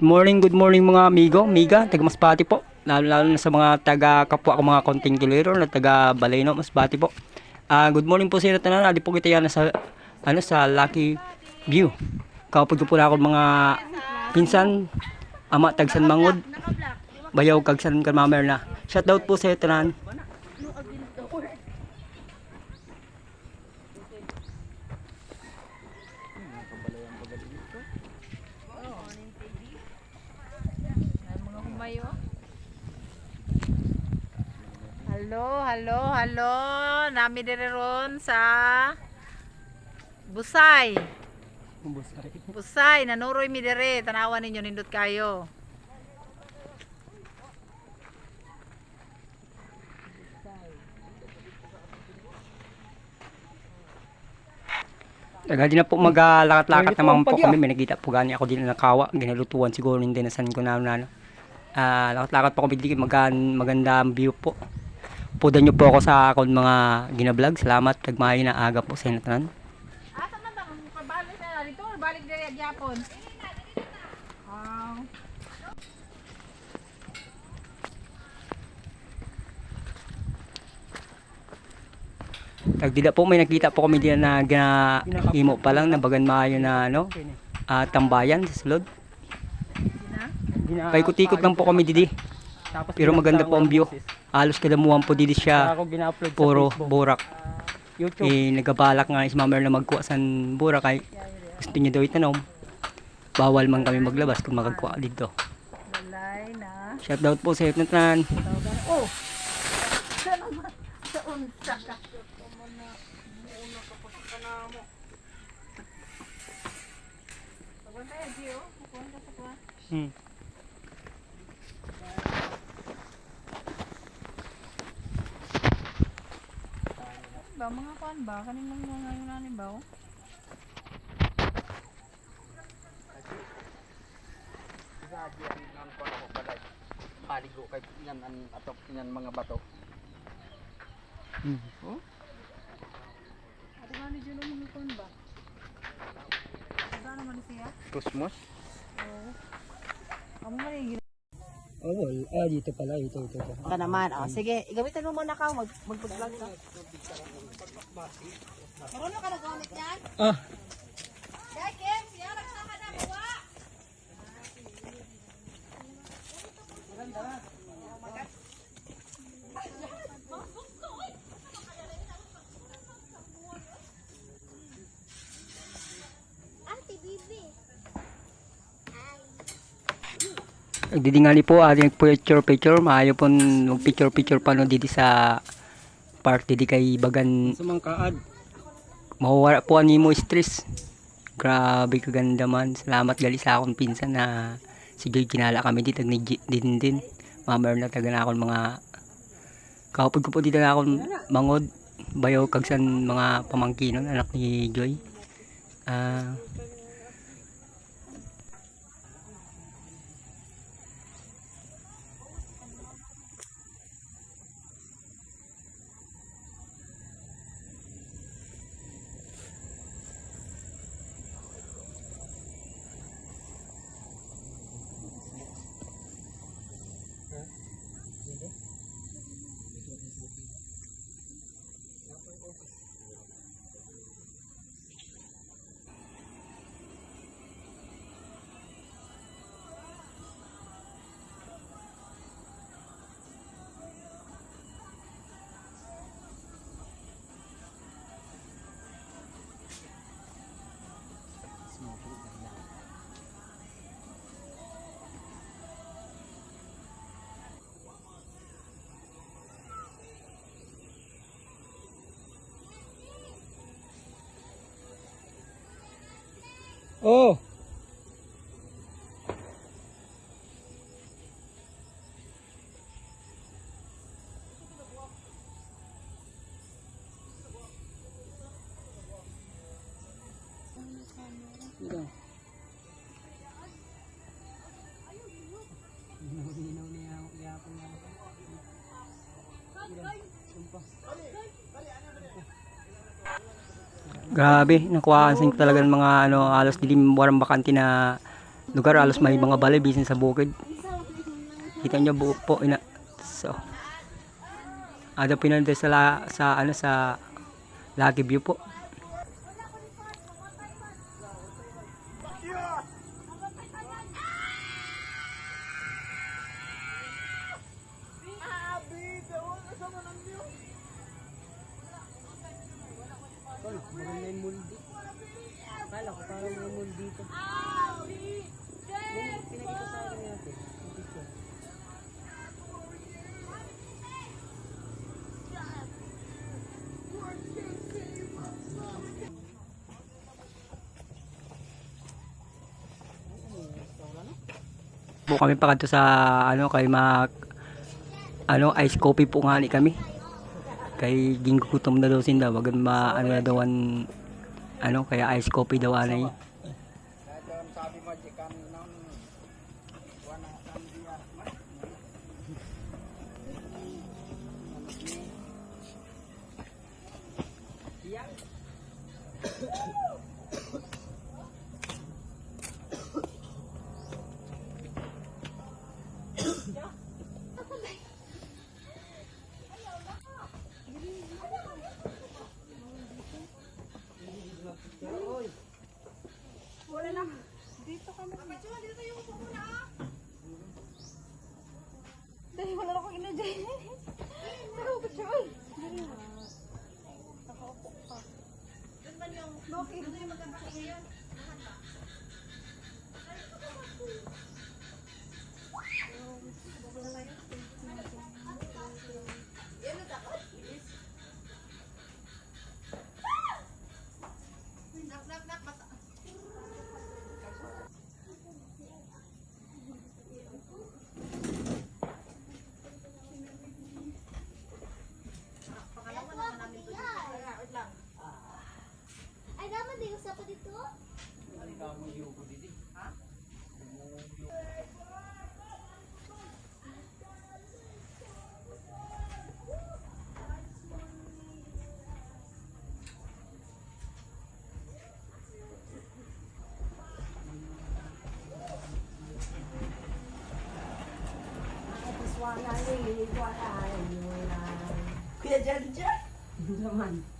Good morning, good morning mga amigo, miga, taga Masbati po. Lalo, lalo na sa mga taga kapwa ko mga konting kilero na taga Baleno, Masbati po. Ah, good morning po sa inyo tanan. Po kita yan sa ano sa Lucky View. Kapag po na ako mga pinsan, ama tagsan mangod, bayaw kagsan kamamer na. Shout out po sa inyo tanan. Hello, hello, hello. Nami dire ron sa Busay. Busay, nanuroy mi dire. Tanawan ninyo nindot kayo. Taga di na po maglakat-lakat naman po kami. May nakita po gani ako din na nakawa. Ginalutuan siguro hindi na san ko na na. Ah, lakat-lakat po kami dito. Magan, maganda ang view po. Pudan nyo po ako sa akong mga ginablog. Salamat. Tagmahay na aga po sa inyo tanan. Asa man ba ang kabalik na dito? Balik dire gyapon. Ah. Tagdila po may nakita po kami din na gina imo pa lang na bagan maayo na ano ah, tambayan sa sulod. Paikot-ikot lang po kami didi. Pero maganda po ang view. Halos kadamuhan po didi siya. Puro burak. YouTube. Eh nagabalak nga si Mamer na magkuha sa burak kay gusto niya daw itanom. Bawal man kami maglabas kung magkuha dito. Walay na. Shoutout po sa iyo tanan. Oh. Sa naman sa unsa ka. Sa. Hmm. Ba mga kuan ba kanin mga ngayon nanin ba? oh? Paligo kay yan ang atok yan mga bato. Hmm. Ate nga ni Juno mga kuan ba? Ano naman siya? Kusmos. Oo. Amo man yung Oh, well, ah, dito pala, ito, ito, ito. Ka naman. Oh, sige, gamitin mo muna ka. Mag mag-vlog ka. Marunong ka na gamit yan? Ah, Dahil Kim, Nagdidingali po ating picture picture. Maayo pon mag picture picture pa no dito sa party di kay bagan. Sa mga kaad. mawawala po ani mo stress. Grabe kaganda man. Salamat gali sa akong pinsan na si Joy kinala kami dito ni din din. Mamer na taga na akong mga kapag ko po dito na akong mangod. Bayaw kagsan mga pamangkinon anak ni Joy. Ah Oh. Grabe, nakuha kasi talaga ng mga ano, alos dilim warang bakante na lugar alos may mga balay bisin sa bukid. Kita niyo buo po ina. So. Ada pinanda sa la, sa ano sa Lucky View po. Po kami pa kadto sa ano kay mag ano ice coffee po nga ni kami. Kay ginggutom na daw sinda wag ma ano na dawan ano kaya ice coffee daw anay Kahit ang sabi mo, di ka nang wala kang diya. Dahil wala akong inadyan. Pero oy. Dali na. Nakaupo pa. Bakit? Ay, 快点，姐！你咋办？